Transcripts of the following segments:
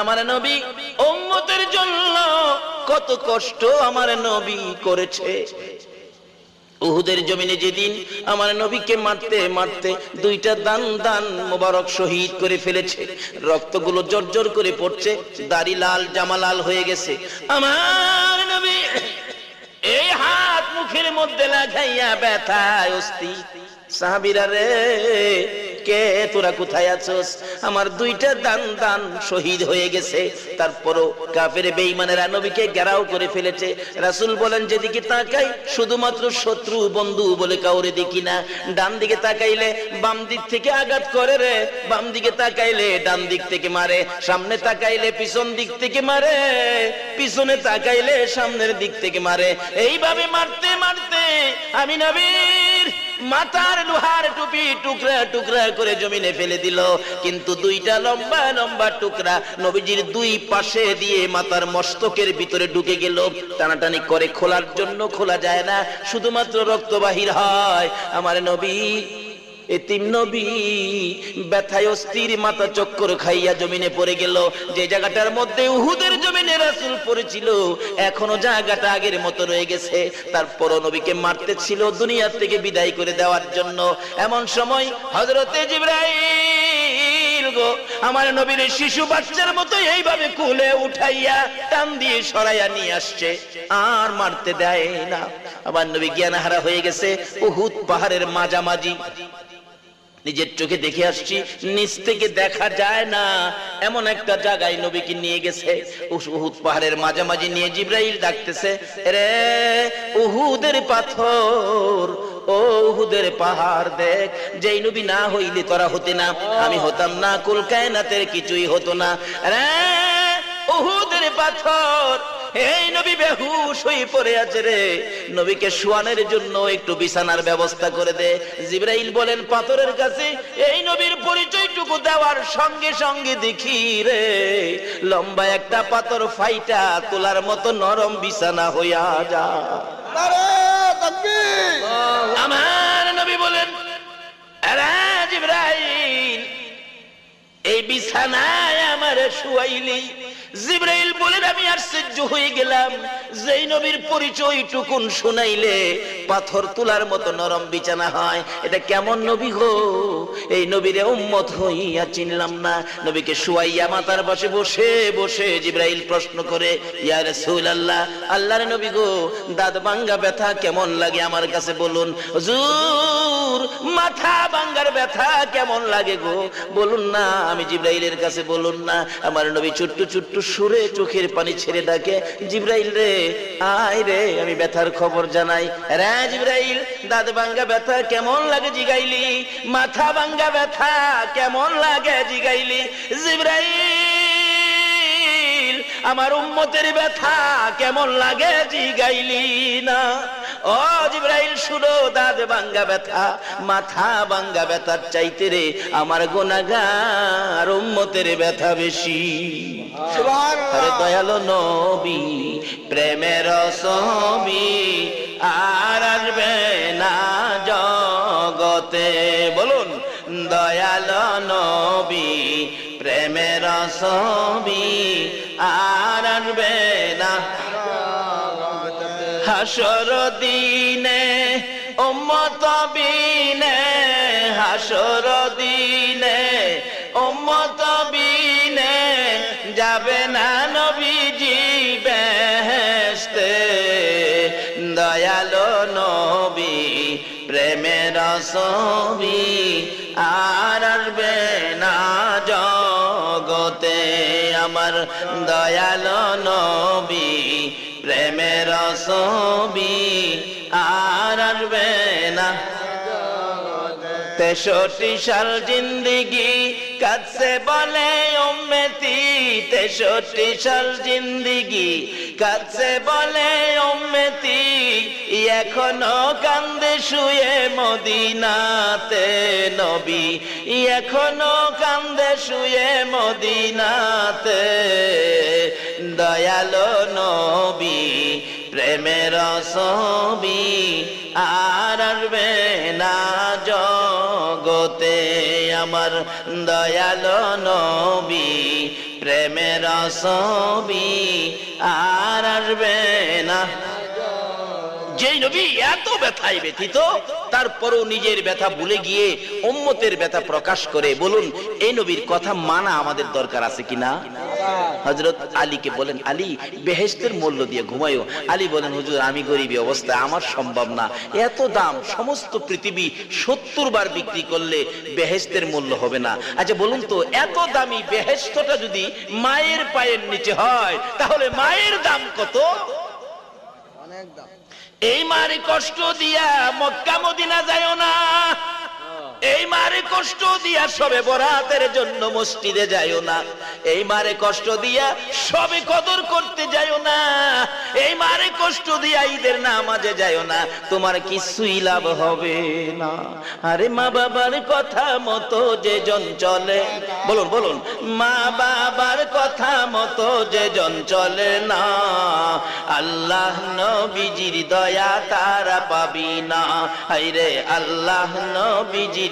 আমার নবী উম্মতের জন্য কত কষ্ট আমার নবী করেছে। উহুদের জমিনে যেদিন আমার নবীকে মারতে মারতে দুইটা দান দান মোবারক শহীদ করে ফেলেছে, রক্তগুলো জর্জর করে পড়ছে, দাড়ি লাল, জামা লাল হয়ে গেছে। আমার নবী এই হাত মুখের মধ্যে লাগাইয়া ব্যথায় অস্থি। সাহাবিরা রে কে, তোরা কোথায় আছোস? আমার দুইটা দান দান শহীদ হয়ে গেছে। তারপরও কাফের বেঈমানেরা নবীকে ঘেরাও করে ফেলেছে। রাসূল বলেন, যেদিকে তাকাই, শুধুমাত্র শত্রু, বন্ধু বলে কাউরে দেখি না। ডান দিকে তাকাইলে বাম দিক থেকে আঘাত করে রে। বাম দিকে তাকাইলে ডান দিক থেকে মারে। সামনে তাকাইলে পিছন দিক থেকে মারে। পিছনে তাকাইলে সামনের দিক থেকে মারে। এইভাবে মারতে মারতে আমি নবীর মাথার লোহার টুপি, টুকরা টুকরা করে জমিনে ফেলে দিল। কিন্তু দুইটা লম্বা লম্বা টুকরা নবীজির দুই পাশে দিয়ে মাতার মস্তকের ভিতরে ঢুকে গেল। টানাটানি করে খোলার জন্য খোলা যায় না, শুধুমাত্র রক্ত বাহির হয়। আমার নবী এতিম নবী ব্যথায় অস্থির মাথা চক্কর খাইয়া জমিনে পড়ে গেল। যে জায়গাটার মধ্যে উহুদের জমিনে রাসূল পড়েছিল, এখনও জায়গাটা আগের মতো রয়ে গেছে। তারপরও নবীকে মারতে ছিল দুনিয়া থেকে বিদায় করে দেওয়ার জন্য। এমন সময় গো, আমার নবীর শিশু বাচ্চার মতো এইভাবে কুলে উঠাইয়া টান দিয়ে সরাইয়া নিয়ে আসছে। আর মারতে দেয় না। আমার নবী জ্ঞানহারা হয়ে গেছে। উহুদ পাহাড়ের মাঝামাঝি। নিজের চোখে দেখে আসছি, নিচ থেকে দেখা যায় না। এমন একটা জায়গায় নবীকে নিয়ে গেছে। উহুদ পাহাড়ের মাঝামাঝি নিয়ে জিব্রাইল ডাকতেছে রে উহুদের পাথর, ও উহুদের পাহাড় দেখ, যেই নবী না হইলে তোরা হতে না, আমি হতাম না, কুল কায়নাতের কিছুই হতো না। রে উহুদের পাথর এই নবী, বেহুশ হয়ে পড়ে আছে রে। নবীকে শোয়ানোর জন্য একটু বিছানার ব্যবস্থা করে দে। জিব্রাইল বলেন, পাথরের কাছে এই নবীর পরিচয়টুকু দেওয়ার সঙ্গে সঙ্গে দেখি রে। লম্বা একটা পাথর ফাইটা তোলার মতো নরম বিছানা হইয়া যা আমার নবী বলেন, "আরে জিব্রাইল, এই বিছানায় আমার শুয়াইলি। জিব্রাইল বলেন, আমি আশ্চর্য হয়ে গেলাম। যেই নবীর পরিচয় টুকুন শুনাইলে পাথর তোলার মতো নরম বিছানা হয়। এটা কেমন নবী গো? এই নবীরে উম্মত হইয়া চিনলাম না। নবীকে শুয়াইয়া মাতার পাশে বসে বসে জিব্রাইল প্রশ্ন করে, ইয়া রাসূলুল্লাহ, আল্লাহর নবী গো, দাঁত ভাঙ্গা ব্যথা কেমন লাগে আমার কাছে বলুন? হুজুর, মাথা ভাঙ্গার ব্যথা কেমন লাগে গো? বলুন না, আমি জিব্রাইলের কাছে বলুন না। আমার নবী ছোট্ট ছোট্ট সুরে চোখের পানি ছেড়ে ডাকে, জিব্রাইল রে, আয় রে, আমি ব্যথার খবর জানাই। রে জিব্রাইল, দাঁত ভাঙ্গা ব্যথা কেমন লাগে জিগাইলি? মাথা ভাঙ্গা ব্যথা কেমন লাগে জিগাইলি? জিব্রাইল, আমার উম্মতের ব্যথা কেমন লাগে জিগাইলি না? ও জিব্রাইল শুনো দাঁত ভাঙ্গা ব্যথা মাথা ভাঙ্গা ব্যথার চাইতে রে আমার গোনাগার উম্মতের ব্যথা বেশি। আরে সুবহানাল্লাহ দয়ালো নবী প্রেমের ছবি আর আসবে না জগতে। বলুন দয়ালো নবী প্রেমের ছবি আর আসবে হাসর দিনে, উম্মত হাসর দিনে, উম্মত যাবে না নবীজি বেহেশতে। দয়ালো নবী, প্রেমের ছবি আর আসবে না জগতে। আমার দয়ালো নবী ছবি আর আসবে না। তেষট্টি সাল জিন্দিগি কাছে বলে উম্মেতি। তেষট্টি সাল জিন্দিগি কাছে বলে উম্মতি এখনও কান্দে শুয়ে মদিনাতে নবী। এখনও কান্দে শুয়ে মদিনাতে দয়ালো নবী, প্রেমের ছবি আর আসবে না জগতে আমার দয়ালো নবী। প্রেমের ছবি আর আসবে না। যেই নবী এত ব্যথায় ব্যথিত, তারপরও নিজের ব্যথা ভুলে গিয়ে উম্মতের ব্যথা প্রকাশ করে বলুন, এই নবীর কথা মানা আমাদের দরকার আছে কিনা? হজরত আলীকে বলেন আলী বেহেস্তের মূল্য দিয়ে ঘুমাইও আলী বলেন হুজুর আমি গরিবী অবস্থায় আমার সম্ভব না। এত দাম সমস্ত পৃথিবী সত্তর বার বিক্রি করলে বেহেস্তের মূল্য হবে না। আচ্ছা বলুন তো এত দামি বেহেস্তটা যদি মায়ের পায়ের নিচে হয় তাহলে মায়ের দাম কত? অনেক দাম। এই মারি কষ্ট দিয়া মক্কা মদিনা যায় না। এই মারে কষ্ট দিয়া সবে বরাতের জন্য মসজিদে যাইও না। এই মারে কষ্ট দিয়া সবে কদর করতে যাইও না। এই মারে কষ্ট দিয়া ঈদের নামাজে যাইও না। তোমার কিছুই লাভ হবে না। আরে মা বাবার কথা মতো যে জন চলে, বলুন বলুন, মা বাবার কথা মতো যে জন চলে না। আল্লাহ নবীজির দয়া তারা পাবি না। হাইরে আল্লাহ নবীজির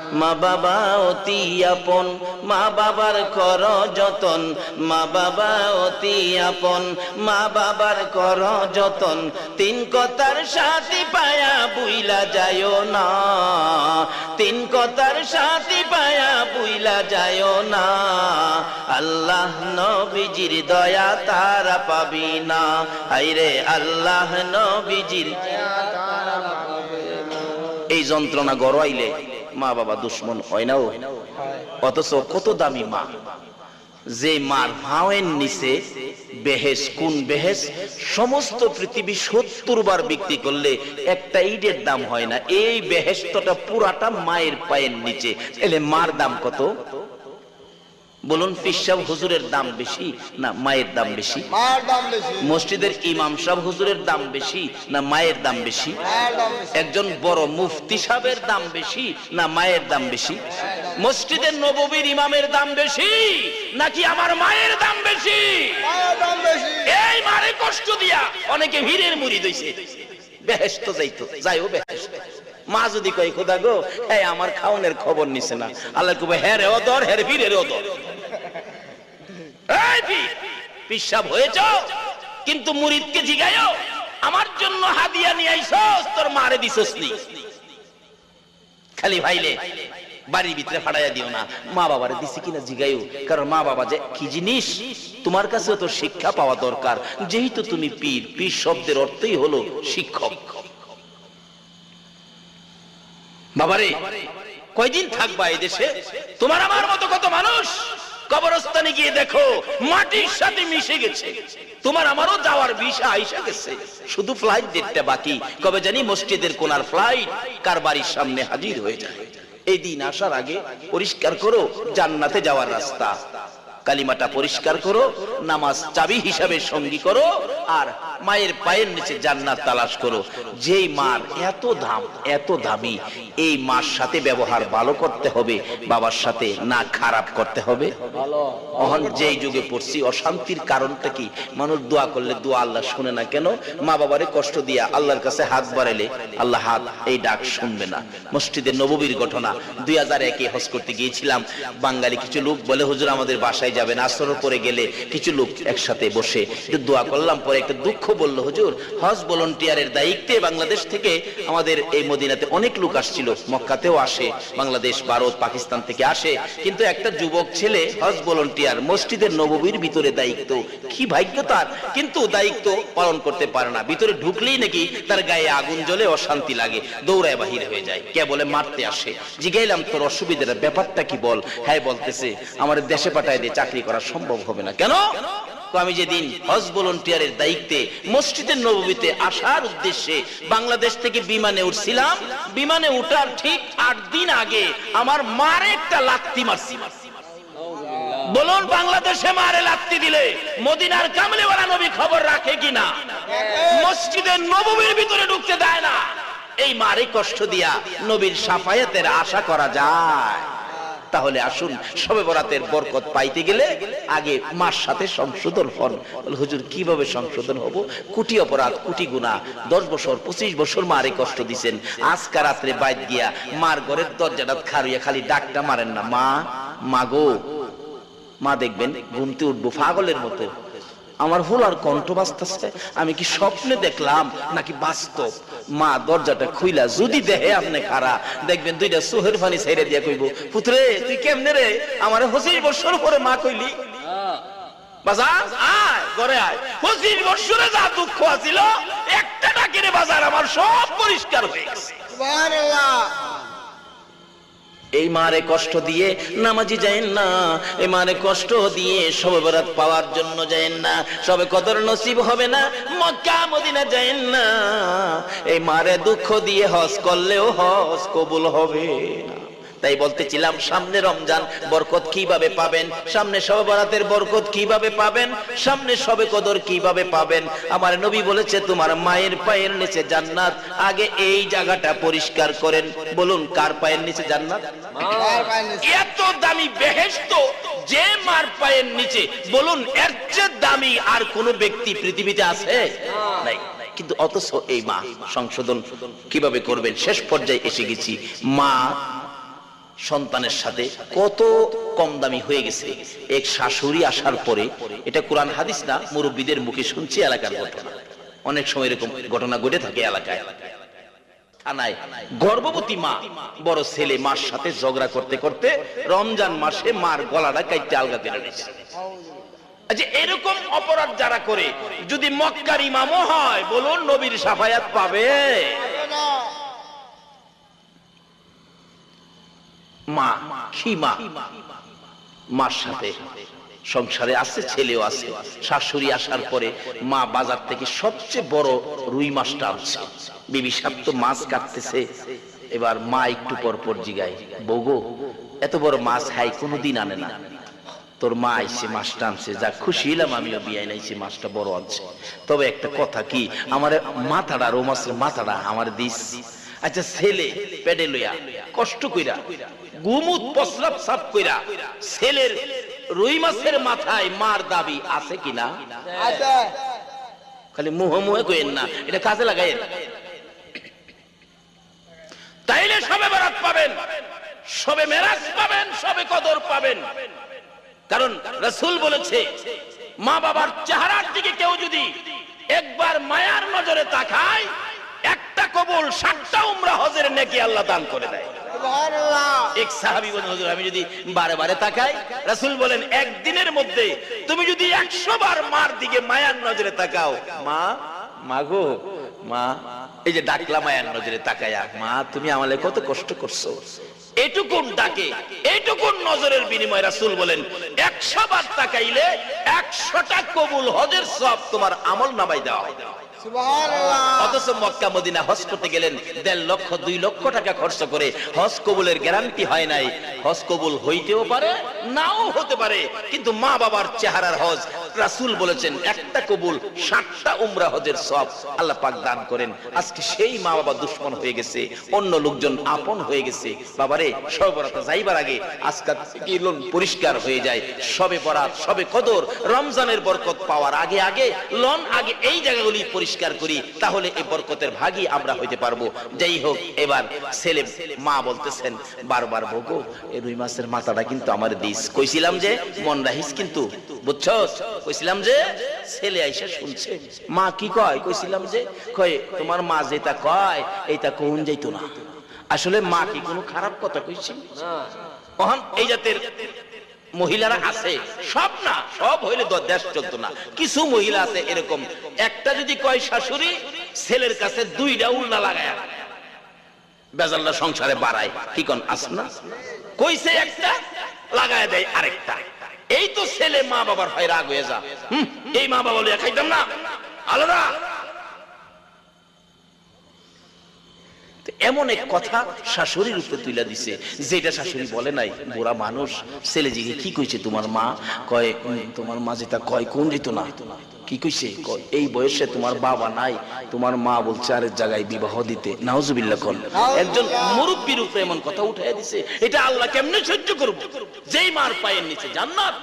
মা বাবা অতি আপন মা বাবার কর যতন মা বাবা অতি আপন মা বাবার কর যতন তিন কথার সাথী পায়া বুইলা যায় না। তিন কথার সাথী পায়া বুইলা যায় না। আল্লাহ নবীজির দয়া তারা পাবি না। হাইরে আল্লাহ নবীজির এই যন্ত্রণা গড়াইলে মা বাবা দুশ্মন হয় না অথচ কত দামি মা। যে মার ভাওয়ের নিচে বেহেস কোন বেহেস সমস্ত পৃথিবী সত্তর বার বিক্রি করলে একটা ইটের দাম হয় না। এই বেহেস্তটা পুরাটা মায়ের পায়ের নিচে। এলে মার দাম কত? বলুন পিসাব হুজুরের দাম বেশি না মায়ের দাম বেশি? মসজিদের ইমাম সাহেব হুজুরের দাম বেশি না মায়ের দাম বেশি? একজন বড় মুফতি সাহেবের দাম বেশি না মায়ের দাম বেশি? মসজিদের নববীর ইমামের দাম বেশি নাকি আমার মায়ের দাম বেশি? এই মারে কষ্ট দিয়া অনেকে ভিড়ের মুড়ি দইছে। বেহেস্ত যাইতো যাইও বেহেস্ত মা যদি কয় খোদা গো হ্যাঁ আমার খাওনের খবর নিছে না। আল্লাহ কবে হ্যাঁ রে অদর হ্যাঁ ভিড়ের অদর। পিসাব হয়েছ? কিন্তু মুরিদকে আমার জন্য হাদিয়া নিয়ে তোর মারে খালি ভাইলে, বাড়ির ভিতরে ফাটাইয়া দিও না। মা দিছি কিনা জিগাইও, কারণ মা বাবা যে কি জিনিস, তোমার তো শিক্ষা পাওয়া দরকার। যেহেতু তুমি পীর পীর শব্দের অর্থই হলো শিক্ষক। বাবারে, কয়দিন থাকবা এই দেশে? তোমার আমার মতো কত মানুষ? কবরস্থানে গিয়ে দেখো, মাটির সাথে মিশে গেছে। তোমার আমারও যাওয়ার বিষা আইসা গেছে। শুধু ফ্লাইট দেখতে বাকি। কবে জানি মসজিদের কোনার ফ্লাইট কার বাড়ির সামনে হাজির হয়ে যায়। এই দিন আসার আগে পরিষ্কার করো, জান্নাতে যাওয়ার রাস্তা। কালিমাটা পরিষ্কার করো, নামাজ চাবি হিসাবে সঙ্গী করো, আর মায়ের পায়ের নিচে জান্নাত তালাশ করো। যেই মার এত দাম, এত দামি, এই মার সাথে ব্যবহার ভালো করতে হবে, বাবার সাথে না খারাপ করতে হবে। অহন যেই যুগে পড়ছি, অশান্তির কারণটা কি? মানুষ দোয়া করলে দোয়া আল্লাহ শুনে না কেন? মা বাবারে কষ্ট দিয়া আল্লাহর কাছে হাত বাড়াইলে আল্লাহ হাত এই ডাক শুনবে না। মসজিদের নববীর ঘটনা, দুই হাজার একে হজ করতে গিয়েছিলাম। বাঙালি কিছু লোক বলে, হুজুর, আমাদের বাসায় যাবেন আসর পরে গেলে কিছু লোক একসাথে বসে দোয়া করলাম, পরে একটা দুঃখ বলল, হুজুর, হজ ভলন্টিয়ারের দায়িত্বে বাংলাদেশ থেকে আমাদের এই মদিনাতে অনেক লোক আসছিল, মক্কাতেও আসে, বাংলাদেশ, ভারত, পাকিস্তান থেকে আসে, কিন্তু একটা যুবক ছেলে হজ ভলন্টিয়ার, মসজিদের নববীর ভিতরে দায়িত্ব, কি ভাগ্য তার? কিন্তু দায়িত্ব পালন করতে পারে না, ভিতরে ঢুকলেই নাকি তার গায়ে আগুন জ্বলে অশান্তি লাগে, দৌড়ায় বাহির হয়ে যায় কে বলে মারতে আসে, জিগাইলাম তোর অসুবিধাটা ব্যাপারটা কি বল? হ্যাঁ বলতেছে, আমার দেশে পাঠায় দিয়ে চাকরি করা সম্ভব হবে না। কেন? আমি যেদিন হজ ভলন্টিয়ারের দায়িত্বে মসজিদের নববীতে আসার উদ্দেশ্যে বাংলাদেশ থেকে বিমানে উঠছিলাম, বিমানে উঠার ঠিক আট দিন আগে আমার মারে একটা লাত্তি মারছি। বলুন, বাংলাদেশে মারে লাত্তি দিলে মদিনার কামলিওয়ালা নবী খবর রাখে কিনা? মসজিদের নবমীর ভিতরে ঢুকতে দেয় না। এই মারে কষ্ট দিয়া নবীর সাফায়াতের আশা করা যায়। তাহলে আসুন সবে বরাতের বরকত পাইতে গেলে আগে মার সাথে সংশোধন হন। হুজুর, কীভাবে সংশোধন হব? কুটি অপরাধ, কুটি গুণা দশ বছর, পঁচিশ বছর মারে কষ্ট দিছেন। আজকা রাত্রে বাইত গিয়া মার ঘরের দরজাটা খারুইয়া খালি ডাকটা মারেন না। মা মাগো মা দেখবেন, ঘুমতে উঠবো পাগলের মতো। আমার হোলার কণ্ঠ বাঁচতেছে আমি কি স্বপ্নে দেখলাম নাকি বাস্তব? মা, দরজাটা খুইলা, যদি দেহে আপনি খারা দেখবেন দুইটা সোহের ফানি ছেড়ে দিয়া কইব, পুত্রে, তুই কেমনে রে? আমার পঁচিশ বছর পরে মা কইলি। বাজার? আয়, ঘরে আয়। যা দুঃখ আছিল, একটা ডাকেরে বাজার আমার সব পরিষ্কার হয়ে গেছে। এই মারে কষ্ট দিয়ে নামাজি যায়েন না এই মারে কষ্ট দিয়ে সবে বরাত পাওয়ার জন্য যায়েন না, সবে কদর নসিব হবে না, মক্কা মদিনা যায়েন না। এই মারে দুঃখ দিয়ে হজ করলেও হস কবুল হবে না। তাই বলতেছিলাম সামনে রমজান বরকত কীভাবে পাবেন? সামনে সবে বরাতের বরকত কীভাবে পাবেন? সামনে সবে কদর কীভাবে পাবেন? আমার নবী বলেছে তোমার মায়ের পায়ের নিচে জান্নাত। আগে এই জায়গাটা পরিষ্কার করেন। বলুন কার পায়ের নিচে জান্নাত? এত দামি বেহেশত যে মার পায়ের নিচে। বলুন এর চেয়ে দামি আর কোন ব্যক্তি পৃথিবীতে আছে? নাই। কিন্তু অথচ এই মা সংশোধন কীভাবে করবেন? শেষ পর্যায়ে এসে গেছি। মা সন্তানের সাথে কত কম দামি হয়ে গেছে। এক শাশুড়ি আসার পরে, এটা কোরআন হাদিস না, মুরব্বীদের মুখে শুনছি এলাকার ঘটনা। অনেক সময় এরকম ঘটনা ঘটে থাকে এলাকায়। গর্ভবতী মা, বড় ছেলে মার সাথে ঝগড়া করতে করতে রমজান মাসে মার গলাটা কাইতে আলগা নিয়েছে। আচ্ছা এরকম অপরাধ যারা করে, যদি মক্কার ইমামও হয়, বলুন নবীর সাফায়াত পাবে। না মা মা? মার সাথে সংসারে আছে, ছেলেও আছে, শাশুড়ি আসার পরে মা বাজার থেকে সবচেয়ে বড় রুই মাছটা আনছে। বিবি সাপ তো মাছ কাটতেছে। এবার মা একটু পর পর জিগায় বগো এত বড় মাছ হাই কোনোদিন আনে না। তোর মা আইসে মাছটা আনছে, যা খুশি হলাম আমিও বিয়ে নাইছি, মাছটা বড় আনছে। তবে একটা কথা কি, আমার মাথাটা রো মাছের মাথাটা আমার দিস। আচ্ছা ছেলে পেডে লইয়া কষ্ট কইরা গুমুত প্রস্রাব সাফ কইরা ছেলের রুই মাছের মাথায় মার দাবি আছে কিনা? আছে। খালি মুহে মুহে কইেন না এটা কাজে লাগাইয়েন তাইলে সবে বরাত পাবেন সবে মেরাজ পাবেন সবে কদর পাবেন। কারণ রাসূল বলেছে মা বাবার চেহারার দিকে কেউ যদি একবার মায়ার নজরে তাকায় একটা কবুল সাতটা উমরা হজের নেকি আল্লাহ দান করে দেয়। কত কষ্ট করছ। এটুকুন ডাকে এইটুকুন নজরের বিনিময়ে রাসূল বলেন, একশো বার তাকাইলে একশোটা কবুল হজের সব তোমার আমল নামাই দেওয়া হয়। অথচ মক্কা মদিনা হজ করতে গেলেন দেড় লক্ষ, দুই লক্ষ টাকা খরচ করে। হজ কবুলের গ্যারান্টি হয় নাই। হজ কবুল হইতেও পারে, নাও হতে পারে। কিন্তু মা বাবার চেহারার হজ রাসূল বলেছেন, একটা কবুল ষাটটা উমরা হজের সব আল্লাহ পাক দান করেন। আজকে সেই মা বাবা দুশ্মন হয়ে গেছে, অন্য লোকজন আপন হয়ে গেছে। বাবারে সবে বরাতে যাইবার আগে আজকাল থেকে লোন পরিষ্কার হয়ে যায়। সবে বরাত, সবে কদর, রমজানের বরকত পাওয়ার আগে আগে, লন আগে এই জায়গাগুলি পরিষ্কার করি, তাহলে এই বরকতের ভাগই আমরা হইতে পারব। যাই হোক, এবার ছেলে মা বলতেছেন, বারবার বগো এই রুই মাছের মাথাটা কিন্তু আমার দিস। কইছিলাম যে, মন রাহিস কিন্তু। কইছিলাম যে ছেলে আইসা শুনছে। মা কি কয়? কইছিলাম যে, কয়, তোমার মা যেটা কয়, এইটা কোন যাইতো না। আসলে মা কি কোনো খারাপ কথা কইছি? এই জাতের মহিলারা আছে। সব না, সব হইলে দেশ চলতো না। কিছু মহিলা আছে এরকম। একটা যদি কয় শাশুড়ি, ছেলের কাছে দুইটা উল্লা লাগায় বেজাল্লা সংসারে বাড়ায়। কি কোন আস না? কইছে একটা, লাগায় দেয় আরেকটা। এই তো ছেলে মা বাবার হয় রাগ হয়ে যা। এই মা বাবা বলে খাইতাম না। আলাদা। এমন এক কথা শাশুড়ির উপরে তুলে দিছে, যেটা শাশুড়ি বলে নাই, বুড়া মানুষ, ছেলে জিগে কি কইছে তোমার মা? কয় তোমার মা যেটা কয়, কোন যেত না? কি কইছে? এই বয়সে তোমার বাবা নাই, তোমার মা বলছে আরেক জায়গায় বিবাহ দিতে। নাউজুবিল্লাহ কোন। একজন মুরব্বীর উপরে এমন কথা উঠাইয়া দিছে, এটা আল্লাহ কেমনে সহ্য করব? যেই মার পায়ের নিচে জান্নাত?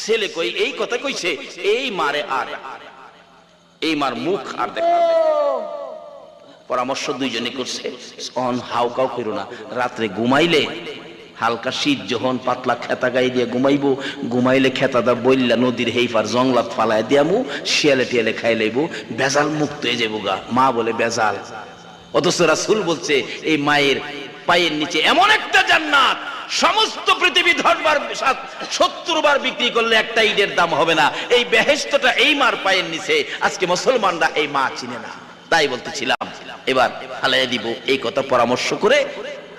ছেলে কই এই কথা কইছে, এই মারে আর, এই মার মুখ আর দেখা পরামর্শ দুইজনে করছে অন হাউ কাউ করো না, রাত্রে ঘুমাইলে হালকা শীত যখন পাতলা খেতা গাই দিয়ে ঘুমাইবো, ঘুমাইলে খেতাদা বইল্লা নদীর হেইফার জংলাত ফালায় দিয়ামু, শিয়ালে টিয়ালে খাই লইবো বেজাল মুক্ত হয়ে যাব গা। মা বলে বেজাল অথচ রাসূল বলছে, এই মায়ের পায়ের নিচে এমন একটা জান্নাত, সমস্ত পৃথিবী ধরবার সত্তর বার বিক্রি করলে একটা ঈদের দাম হবে না। এই বেহেস্তটা এই মার পায়ের নিচে, আজকে মুসলমানরা এই মা চিনে না। তাই বলতেছিলাম। এবার ফালাই দিব এই কথা পরামর্শ করে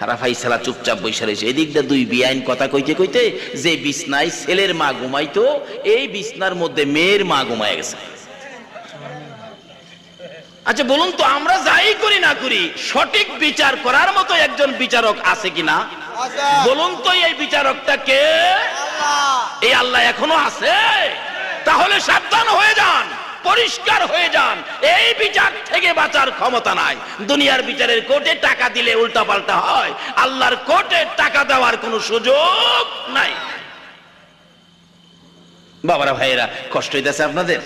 রাফাই সালা চুপচাপ বৈশা রয়েছে। এদিক দিয়ে দুই বিআইন কথা কইতে কইতে যে বিছনায় ছেলের মা ঘুমাইতো এই বিছনার মধ্যে মেয়ের মা ঘুমায় গেছে। আচ্ছা বলুন তো আমরা যাই করি না করি সঠিক বিচার করার মতো একজন বিচারক আছে কিনা? বলুন তো এই বিচারকটা কে? এই আল্লাহ এখনও আছে? তাহলে সাবধান হয়ে যান। পরিষ্কার হয়ে যান। এই বিচার থেকে বাঁচার ক্ষমতা নাই। দুনিয়ার বিচারের কোর্টে টাকা দিলে উল্টা পাল্টা হয়। আল্লাহর কোর্টে টাকা দেওয়ার কোনো সুযোগ নাই। বাবারা, ভাইয়েরা, কষ্ট হইতেছে আপনাদের?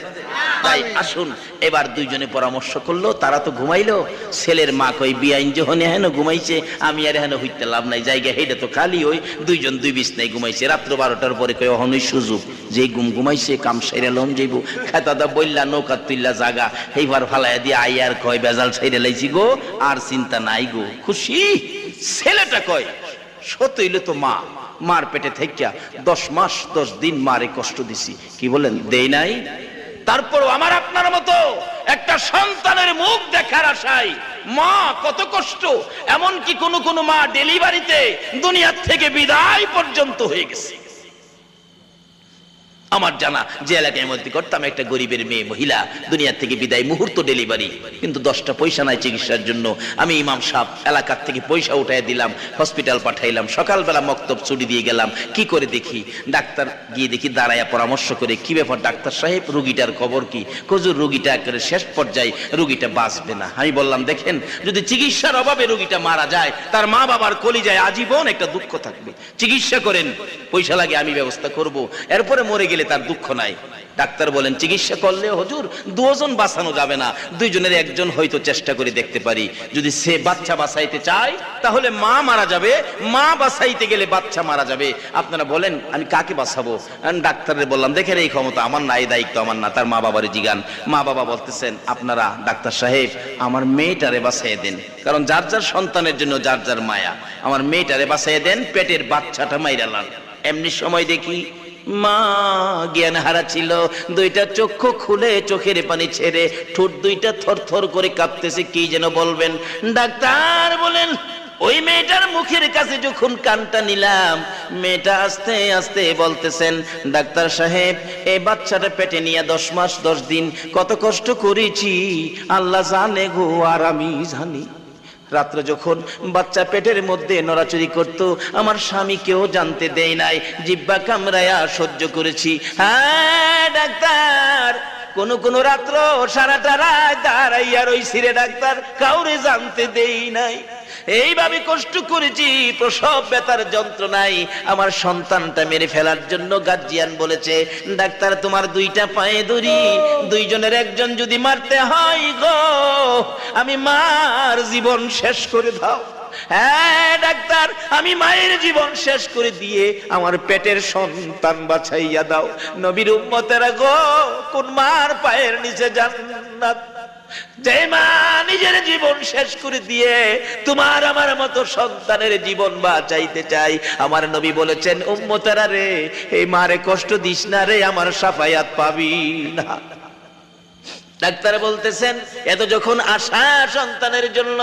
তাই আসুন, এবার দুইজনে পরামর্শ করল, তারা তো ঘুমাইলো। ছেলের মা কই বিআইন যখন হেন ঘুমাইছে, আমি আর হেন হইতে লাভ নাই, জায়গা হেটা তো খালি ওই, দুইজন দুই বিছনায় ঘুমাইছে। রাত্র বারোটার পরে কই অহনই সুযোগ যে ঘুম ঘুমাইছে, কাম সাইরে লম যাইব। খেতাদা বললা নৌকা তুইল্লা জাগা, এইবার ফালাইয়া দিয়ে আই আর কয়, বেজাল সাইরে লাইছি গো, আর চিন্তা নাই গো। খুশি? ছেলেটা কয়, সত তো মা। মার পেটে থেকে দশ মাস, দশ দিন মারে কষ্ট দিছি। কি বলেন? দেই নাই? তারপর আমার আপনার মতো একটা সন্তানের মুখ দেখার আশায় মা কত কষ্ট এমন কি কোন কোন মা ডেলিভারিতে দুনিয়ার থেকে বিদায় পর্যন্ত হয়ে গেছে। আমার জানা, যে এলাকায় মধ্যে করতাম, একটা গরিবের মেয়ে মহিলা, দুনিয়ার থেকে বিদায় মুহূর্ত ডেলিভারি। কিন্তু দশটা পয়সা নাই চিকিৎসার জন্য। আমি ইমাম সাহেব এলাকার থেকে পয়সা উঠাই দিলাম, হসপিটাল পাঠাইলাম, সকালবেলা মক্তব ছুটি দিয়ে গেলাম। কি করে দেখি? ডাক্তার গিয়ে দেখি দাঁড়ায়া পরামর্শ করে, কি ব্যাপার ডাক্তার সাহেব, রুগীটার খবর কি? কজুর রুগীটা একেবারে শেষ পর্যায়ে রুগীটা বাঁচবে না। আমি বললাম, দেখেন, যদি চিকিৎসার অভাবে রুগীটা মারা যায়, তার মা বাবার কলি যায় আজীবন একটা দুঃখ থাকবে। চিকিৎসা করেন, পয়সা লাগে, আমি ব্যবস্থা করব। এরপরে মরে গেলে তার দুঃখ নাই। ডাক্তার বলেন, চিকিৎসা করলে হজুর দুজন বাঁচানো যাবে না। দুইজনের একজন হয়তো চেষ্টা করে দেখতে পারি। যদি সে বাচ্চা বাঁচাইতে চায়, তাহলে মা মারা যাবে। মা বাঁচাইতে গেলে বাচ্চা মারা যাবে। আপনারা বলেন, আমি কাকে বাঁচাবো? ডাক্তারের বললাম, দেখেন এই ক্ষমতা আমার না, এই দায়িত্ব আমার না, তার মা বাবার জিগান। মা বাবা বলতেছেন, আপনারা ডাক্তার সাহেব, আমার মেয়েটারে বাঁচাই দেন। কারণ যার যার সন্তানের জন্য যার যার মায়া, আমার মেয়েটারে বাঁচাই দেন, পেটের বাচ্চাটা মাইরা লাল এমনি সময় দেখি মা জ্ঞান হারা ছিল। দুইটা চক্ষু খুলে চোখের পানি ছেড়ে ঠোঁট দুইটা থরথর করে কাঁপতেছে, কি যেন বলবেন? ডাক্তার বলেন, ওই মেয়েটার মুখের কাছে যখন কানটা নিলাম, মেয়েটা আস্তে আস্তে বলতেছেন, ডাক্তার সাহেব এই বাচ্চাটা পেটে নিয়ে দশ মাস দশ দিন কত কষ্ট করেছি। আল্লাহ জানে গো আর আমি জানি। রাত্রে যখন বাচ্চা পেটের মধ্যে নড়াচড়ি করত, আমার স্বামীকেও জানতে দেয় নাই, জিব্বা কামড়ায়া সহ্য করেছি। হ্যাঁ ডাক্তার, কোন কোন রাত্র সারাটা রাত দাঁড়াইয়া রইছি রে ডাক্তার, কাউরে জানতে দেই নাই। এইভাবে কষ্ট করেছি, প্রসব ব্যথার যন্ত্রণায় আমার সন্তানটা মেরে ফেলার জন্য গার্জিয়ান বলেছে, ডাক্তার, তোমার দুইটা পায়ে ধরি দুইজনের একজন যদি মারতে হয় গো, আমি মার জীবন শেষ করে দাও। হ্যাঁ ডাক্তার, আমি মায়ের জীবন শেষ করে দিয়ে আমার পেটের সন্তান বাছাইয়া দাও। নবীর উম্মতেরা গো, কোন মার পায়ের নিচে জান্নাত যে মা নিজের জীবন শেষ করে দিয়ে তোমার আমার মতো সন্তানের জীবন বাঁচাইতে চাই আমার নবী বলেছেন, উম্মতারা রে, এই মারে কষ্ট দিস না রে, আমার সাফায়াত পাবি না। ডাক্তার বলতেছেন এত যখন আশা সন্তানের জন্য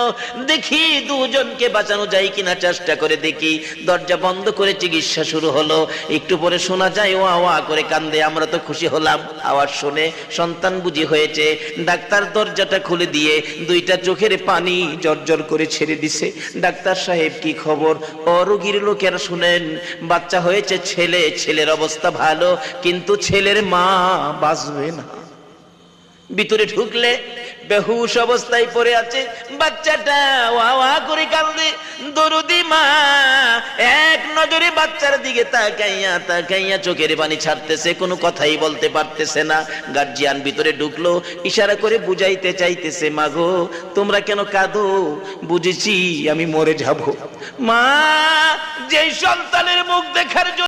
দেখি দুজনকে বাঁচানো যায় কিনা, চেষ্টা করে দেখি। দরজা বন্ধ করে চিকিৎসা শুরু হলো। একটু পরে শোনা যায় ও আওয়া করে কান্দে। আমরা তো খুশি হলাম। আওয়াজ শুনে সন্তান বুঝি হয়েছে। ডাক্তার দরজাটা খুলে দিয়ে দুইটা চোখের পানি জর্জর করে ছেড়ে দিছে। ডাক্তার সাহেব কি খবর? ও রোগীর লোকেরা শুনেন, বাচ্চা হয়েছে ছেলে, ছেলের অবস্থা ভালো, কিন্তু ছেলের মা বাঁচবে না। ভিতরে ঢুকলে বেহুশ অবস্থায় পড়ে আছে। বাচ্চাটা ওয়া করে কান্দে দরুদি মা, এক নজরে বাচ্চার দিকে তাকাইয়া তাকাইয়া চোখের পানি ছাড়তেছে, কোনো কথাই বলতে পারতেছে না। গার্জিয়ান ভিতরে ঢুকলো, ইশারা করে বুঝাইতে চাইতেছে মাগো তোমরা কেন কাঁদো? বুঝেছি, আমি মরে যাব। মা, যেই সন্তানের মুখ দেখার জন্য